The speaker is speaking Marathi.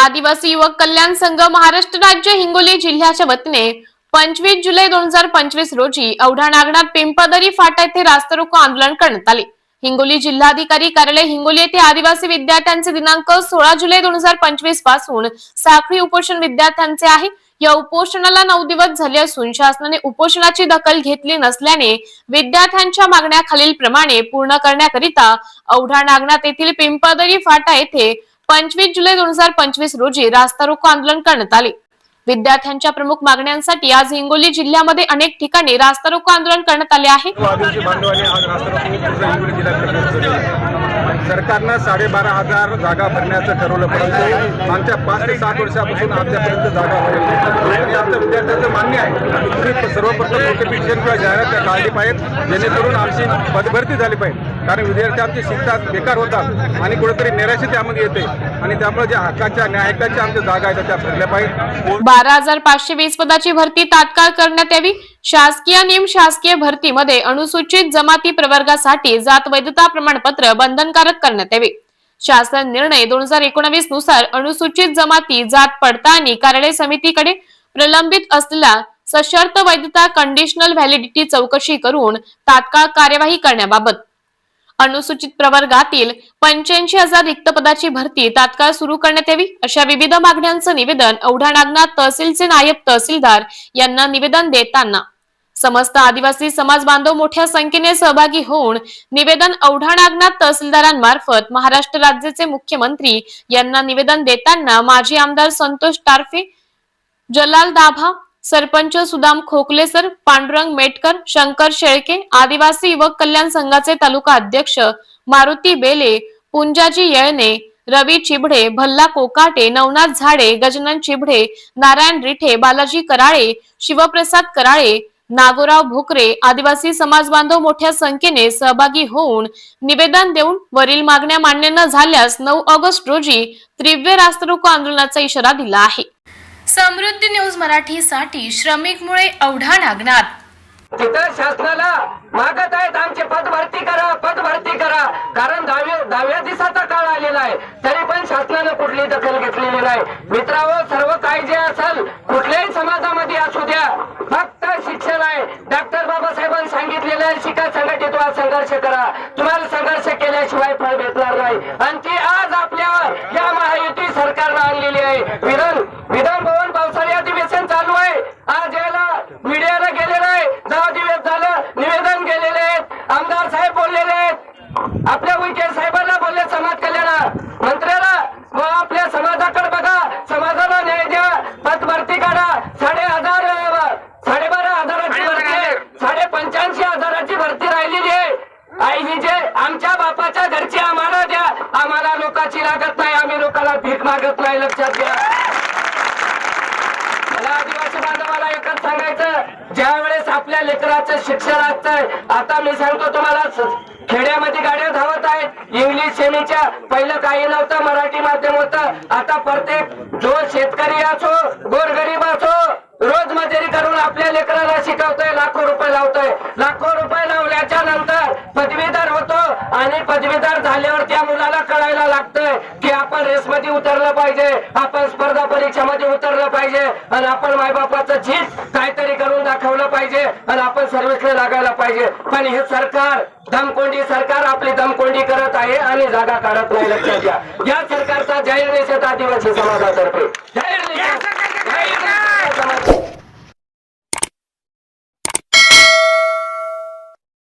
आदिवासी युवक कल्याण संघ महाराष्ट्र राज्य हिंगोली जिल्ह्याच्या वतीने पंचवीस जुलै दोन हजार पंचवीस रोजी औढा नागनाथ पिंपदरी फाटा येथे रास्ता रोको आंदोलन करण्यात आले. हिंगोली जिल्हाधिकारी कार्यालय हिंगोली येथे आदिवासी विद्यार्थ्यांचे दिनांक सोळा जुलै दोन हजार पंचवीसपासून साखळी उपोषण विद्यार्थ्यांचे आहे. या उपोषणाला नऊ दिवस झाले असून शासनाने उपोषणाची दखल घेतली नसल्याने विद्यार्थ्यांच्या मागण्या खालील प्रमाणे पूर्ण करण्याकरिता औढा नागनाथ येथील पिंपदरी फाटा येथे पंचवीस जुलै दोन हजार पंचवीस रोजी रास्ता रोको आंदोलन करण्यात आले. विद्यार्थ्यांच्या प्रमुख मागण्यांसाठी आज हिंगोली जिल्ह्यामध्ये अनेक ठिकाणी रास्ता रोको आंदोलन करण्यात आले आहे. सरकारनं साडेबारा हजार जागा भरण्याचं ठरवलं परंतु मागच्या पाच ते सात वर्षापासून आमच्यापर्यंत जागा भरली आमच्या विद्यार्थ्यांचं मान्य आहे की सर्वप्रथम नोटिफिकेशन किंवा जाहिरात त्या काढली पाहिजेत जेणेकरून आमची पदभरती झाली पाहिजे. कारण विद्यार्थी आमचे शिकतात बेकार होतात आणि कुठेतरी निराशा त्यामध्ये येते. आणि त्यामुळे ज्या हक्काच्या न्यायकाच्या आमच्या जागा आहेत त्या भरल्या पाहिजे बारा हजार पाचशे वीस पदाची भरती तात्काळ करण्यात यावी. शासकीय नियम शासकीय भरतीमध्ये अनुसूचित जमाती प्रवर्गासाठी जात वैधता प्रमाणपत्र बंधनकारक करण्यात यावे. शासन निर्णय दोन हजार एकोणवीसनुसार अनुसूचित जमाती जात पडताळणी कार्यालय समितीकडे प्रलंबित असलेला सशर्त वैधता कंडिशनल व्हॅलिडिटी चौकशी करून तात्काळ कार्यवाही करण्याबाबत अनुसूचित प्रवर्गातील पंच्याऐंशी हजार रिक्त पदाची भरती तात्काळ सुरू करण्यात यावी अशा विविध मागण्यांचं निवेदन औढा नागनाथ तहसीलचे नायब तहसीलदार यांना निवेदन देताना. समस्त आदिवासी समाज बांधव मोठ्या संख्येने सहभागी होऊन निवेदन औढा नागनाथ तहसीलदारांमार्फत महाराष्ट्र राज्याचे मुख्यमंत्री यांना निवेदन देताना माजी आमदार संतोष टारफे जलाल दाभा सरपंच सुदाम खोकलेसर पांडुरंग मेटकर शंकर शेळके आदिवासी युवक कल्याण संघाचे तालुका अध्यक्ष मारुती बेले पुंजाजी येळणे रवी चिबडे भल्ला कोकाटे नवनाथ झाडे गजनन चिबडे नारायण रिठे बालाजी कराळे शिवप्रसाद कराळे नागोराव भोकरे आदिवासी समाज बांधव मोठ्या संख्येने सहभागी होऊन निवेदन देऊन वरील मागण्या मान्य न झाल्यास नऊ ऑगस्ट रोजी तीव्र रास्त्रोको आंदोलनाचा इशारा दिला आहे. समृद्धी न्यूज मराठीसाठी श्रमिक मुळे औढा नागनाथ. तिथं शासनाला मागत आहेत आमचे पद भरती करा पद भरती करा. कारण दहाव्या दहाव्या दिवसाचा काळ आलेला आहे. तरी पण शासनानं कुठली दखल घेतलेली नाही. मित्रांनो सर्व काय जे असेल कुठल्याही समाजामध्ये असू द्या. फक्त शिक्षण आहे. डॉक्टर बाबासाहेबांनी सांगितलेलं आहे शिका संघटित व्हा संघर्ष करा. तुम्हाला संघर्ष केल्याशिवाय फळ भेटणार नाही. आणि ती आज आपल्या या महायुती सरकारनं आणलेली आहे. विधान विधान भवन पावसाळी अधिवेशन चालू आहे आज याला मीडियाला गेलेलं आहे दहा दिवस झालं निवेदन गेलेले आहेत आमदार साहेब बोललेले आहेत आपल्या उईके साहेबांना बोलले समाज कल्याण मंत्र्याला व आपल्या समाजाकडे बघा समाजाला न्याय द्या पद भरती काढा साडे हजार अं, साडेबारा हजाराची भरती आहे साडे पंच्याऐंशी हजाराची भरती राहिलेली आहे आई ही जे आमच्या बापाच्या घरची आम्हाला द्या आम्हाला लोकांची लागत नाही आम्ही लोकांना भीक मागत नाही लक्षात घ्या. मला आदिवासी बांधवाला एकच सांगायचं ज्या वेळेस आपल्या लेकराचं शिक्षण असतंय आता मी सांगतो तुम्हाला खेड्यामध्ये गाड्या धावत आहेत. इंग्लिश सेमीच्या पहिलं काही नव्हतं मराठी माध्यम होतं. आता प्रत्येक जो शेतकरी असो गोरगरीब असो रोज मजुरी करून आपल्या लेकराला शिकवतोय लाखो रुपये लावतोय. लाखो रुपये लावल्याच्या नंतर पदवीधर होतो आणि पदवीधर झाल्यावर त्या मुलाला वाटतं की आपण रेसमध्ये उतरलं पाहिजे आपण स्पर्धा परीक्षेमध्ये उतरलं पाहिजे आणि आपण मायबापाचं झीज काहीतरी करून दाखवलं पाहिजे आणि आपण सर्व्हिसला लागायला पाहिजे. पण हे सरकार दमकोंडी सरकार आपली दमकोंडी करत आहे आणि जागा काढत नाही लक्षात घ्या. या सरकारचा जाहीर निषेध आदिवासी समाजातर्फे. जाहीर